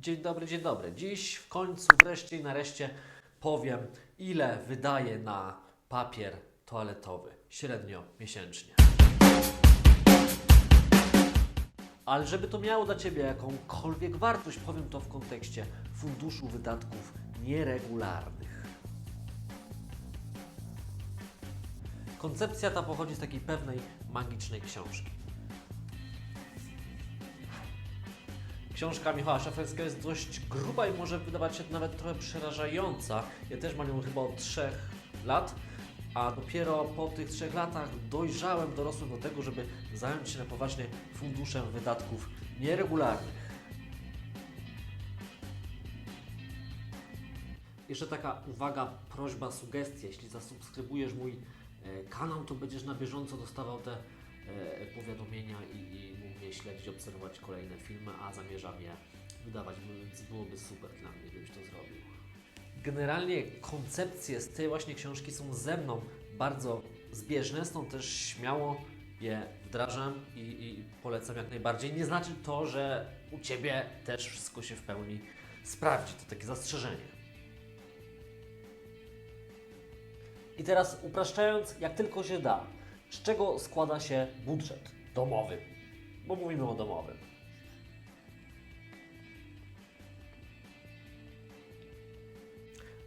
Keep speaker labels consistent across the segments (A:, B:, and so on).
A: Dzień dobry, dzień dobry. Dziś w końcu, wreszcie i nareszcie powiem, ile wydaję na papier toaletowy średnio miesięcznie. Ale żeby to miało dla Ciebie jakąkolwiek wartość, powiem to w kontekście funduszu wydatków nieregularnych. Koncepcja ta pochodzi z takiej pewnej magicznej książki. Książka Michała Szafrańskiego jest dość gruba i może wydawać się nawet trochę przerażająca. Ja też mam ją chyba od trzech lat, a dopiero po tych trzech latach dojrzałem, dorosłem do tego, żeby zająć się na poważnie funduszem wydatków nieregularnych. Jeszcze taka uwaga, prośba, sugestia. Jeśli zasubskrybujesz mój e, kanał, to będziesz na bieżąco dostawał te powiadomienia i, i mógł mnie śledzić, obserwować kolejne filmy, a zamierzam je wydawać, więc byłoby super dla mnie, gdybyś to zrobił. Generalnie koncepcje z tej właśnie książki są ze mną bardzo zbieżne, stąd też śmiało je wdrażam i, i polecam jak najbardziej. Nie znaczy to, że u Ciebie też wszystko się w pełni sprawdzi. To takie zastrzeżenie. I teraz upraszczając, jak tylko się da, z czego składa się budżet domowy? Bo mówimy o domowym.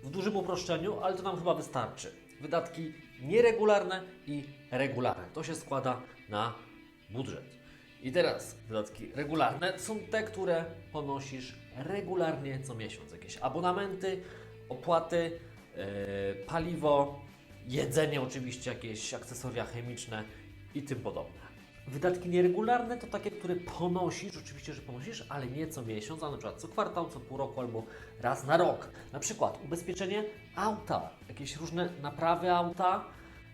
A: W dużym uproszczeniu, ale to nam chyba wystarczy. Wydatki nieregularne i regularne. To się składa na budżet. I teraz wydatki regularne są te, które ponosisz regularnie co miesiąc. Jakieś abonamenty, opłaty, yy, paliwo, jedzenie oczywiście, jakieś akcesoria chemiczne i tym podobne. Wydatki nieregularne to takie, które ponosisz, oczywiście, że ponosisz, ale nie co miesiąc, a na przykład co kwartał, co pół roku albo raz na rok. Na przykład ubezpieczenie auta, jakieś różne naprawy auta,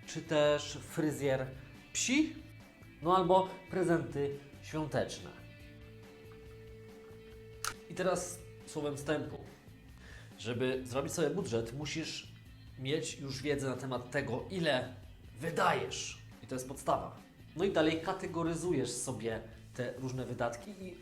A: czy też fryzjer psi, no albo prezenty świąteczne. I teraz słowem wstępu. Żeby zrobić sobie budżet, musisz mieć już wiedzę na temat tego, ile wydajesz. I to jest podstawa. No i dalej kategoryzujesz sobie te różne wydatki i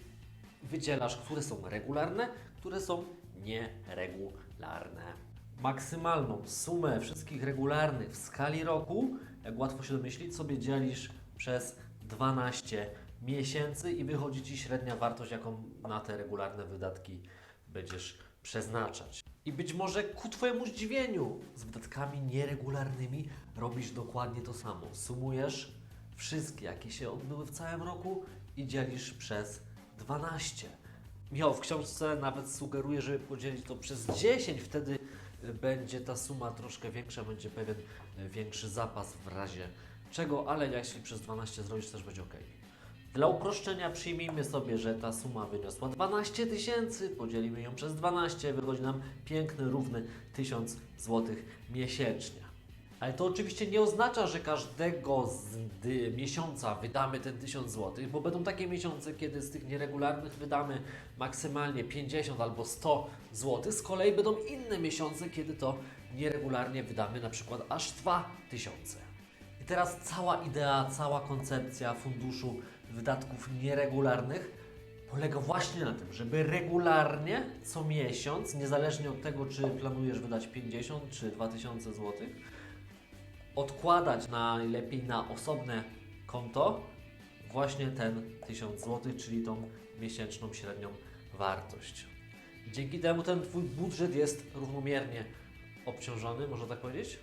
A: wydzielasz, które są regularne, które są nieregularne. Maksymalną sumę wszystkich regularnych w skali roku, jak łatwo się domyślić, sobie dzielisz przez 12 miesięcy i wychodzi Ci średnia wartość, jaką na te regularne wydatki będziesz przeznaczać. I być może ku Twojemu zdziwieniu z wydatkami nieregularnymi robisz dokładnie to samo. Sumujesz wszystkie, jakie się odbyły w całym roku i dzielisz przez 12. Michał w książce nawet sugeruje, żeby podzielić to przez 10, wtedy będzie ta suma troszkę większa, będzie pewien większy zapas w razie czego, ale jeśli przez 12 zrobisz, też będzie ok. Dla uproszczenia przyjmijmy sobie, że ta suma wyniosła 12 tysięcy, podzielimy ją przez 12, wychodzi nam piękny, równy 1000 zł miesięcznie. Ale to oczywiście nie oznacza, że każdego miesiąca wydamy ten 1000 zł, bo będą takie miesiące, kiedy z tych nieregularnych wydamy maksymalnie 50 albo 100 zł. Z kolei będą inne miesiące, kiedy to nieregularnie wydamy na przykład aż 2000. Teraz cała idea, cała koncepcja funduszu wydatków nieregularnych polega właśnie na tym, żeby regularnie co miesiąc, niezależnie od tego, czy planujesz wydać 50 czy 2000 zł, odkładać najlepiej na osobne konto właśnie ten 1000 zł, czyli tą miesięczną średnią wartość. Dzięki temu ten Twój budżet jest równomiernie obciążony, można tak powiedzieć?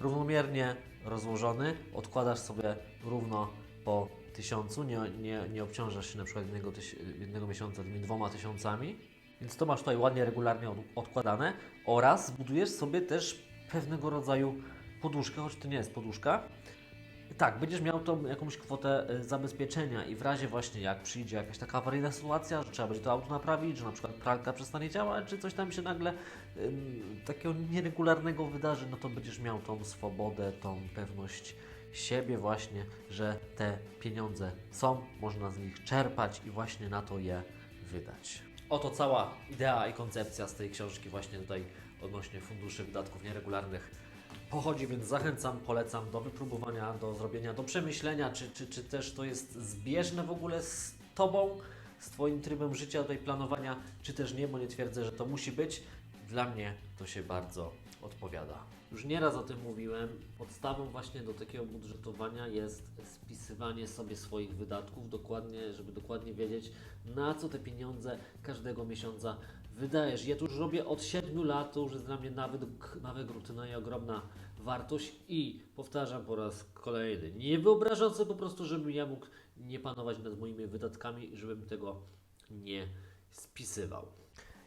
A: Równomiernie rozłożony, odkładasz sobie równo po tysiącu, nie, nie, nie obciążasz się na przykład jednego, jednego miesiąca tymi dwoma tysiącami, więc to masz tutaj ładnie, regularnie od, odkładane oraz zbudujesz sobie też pewnego rodzaju poduszkę, choć to nie jest poduszka. Tak, będziesz miał tą jakąś kwotę e, zabezpieczenia i w razie właśnie jak przyjdzie jakaś taka awaryjna sytuacja, że trzeba będzie to auto naprawić, że na przykład pralka przestanie działać, czy coś tam się nagle takiego nieregularnego wydarzy, no to będziesz miał tą swobodę, tą pewność siebie właśnie, że te pieniądze są, można z nich czerpać i właśnie na to je wydać. Oto cała idea i koncepcja z tej książki właśnie tutaj odnośnie funduszy wydatków nieregularnych pochodzi, więc zachęcam, polecam do wypróbowania, do zrobienia, do przemyślenia, czy, czy, czy też to jest zbieżne w ogóle z Tobą, z Twoim trybem życia, tutaj planowania, czy też nie, bo nie twierdzę, że to musi być. Dla mnie to się bardzo odpowiada. Już nieraz o tym mówiłem. Podstawą właśnie do takiego budżetowania jest spisywanie sobie swoich wydatków, dokładnie, żeby dokładnie wiedzieć, na co te pieniądze każdego miesiąca wydajesz. Ja to już robię od 7 lat, to już jest dla mnie nawyk, nawyk rutyna i ogromna wartość i powtarzam po raz kolejny, nie wyobrażam sobie po prostu, żebym ja mógł nie panować nad moimi wydatkami i żebym tego nie spisywał.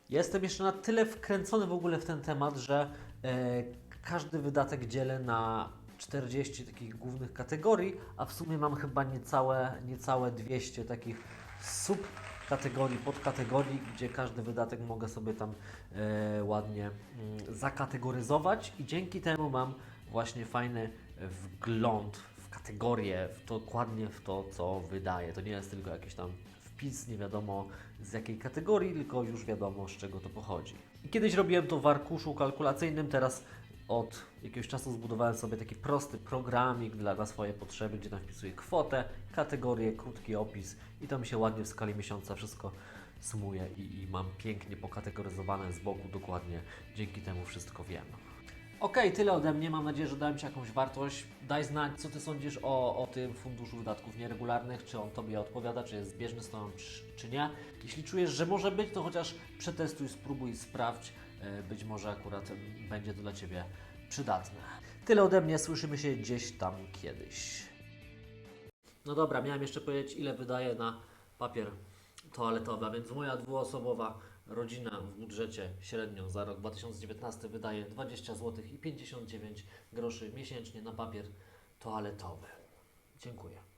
A: Jestem jeszcze na tyle wkręcony w ogóle w ten temat, że e, każdy wydatek dzielę na 40 takich głównych kategorii, a w sumie mam chyba niecałe, niecałe 200 takich subkategorii, podkategorii, gdzie każdy wydatek mogę sobie tam e, ładnie mm, zakategoryzować i dzięki temu mam właśnie fajny wgląd w kategorie, w dokładnie w to, co wydaję. To nie jest tylko jakiś tam wpis, nie wiadomo z jakiej kategorii, tylko już wiadomo z czego to pochodzi. I kiedyś robiłem to w arkuszu kalkulacyjnym, teraz od jakiegoś czasu zbudowałem sobie taki prosty programik dla, dla swojej potrzeby, gdzie tam wpisuję kwotę, kategorię, krótki opis i to mi się ładnie w skali miesiąca wszystko sumuje i, i mam pięknie pokategoryzowane z boku dokładnie. Dzięki temu wszystko wiem. Okej, tyle ode mnie. Mam nadzieję, że dałem Ci jakąś wartość. Daj znać, co Ty sądzisz o, o tym funduszu wydatków nieregularnych, czy on Tobie odpowiada, czy jest zbieżny z Tobą, czy, nie. Jeśli czujesz, że może być, to chociaż przetestuj, spróbuj, sprawdź. E, Być może akurat będzie to dla Ciebie przydatne. Tyle ode mnie. Słyszymy się gdzieś tam kiedyś. No dobra, miałem jeszcze powiedzieć, ile wydaję na papier toaletowy, a więc moja dwuosobowa rodzina w budżecie średnio za rok 2019 wydaje 20 zł i 59 groszy miesięcznie na papier toaletowy. Dziękuję.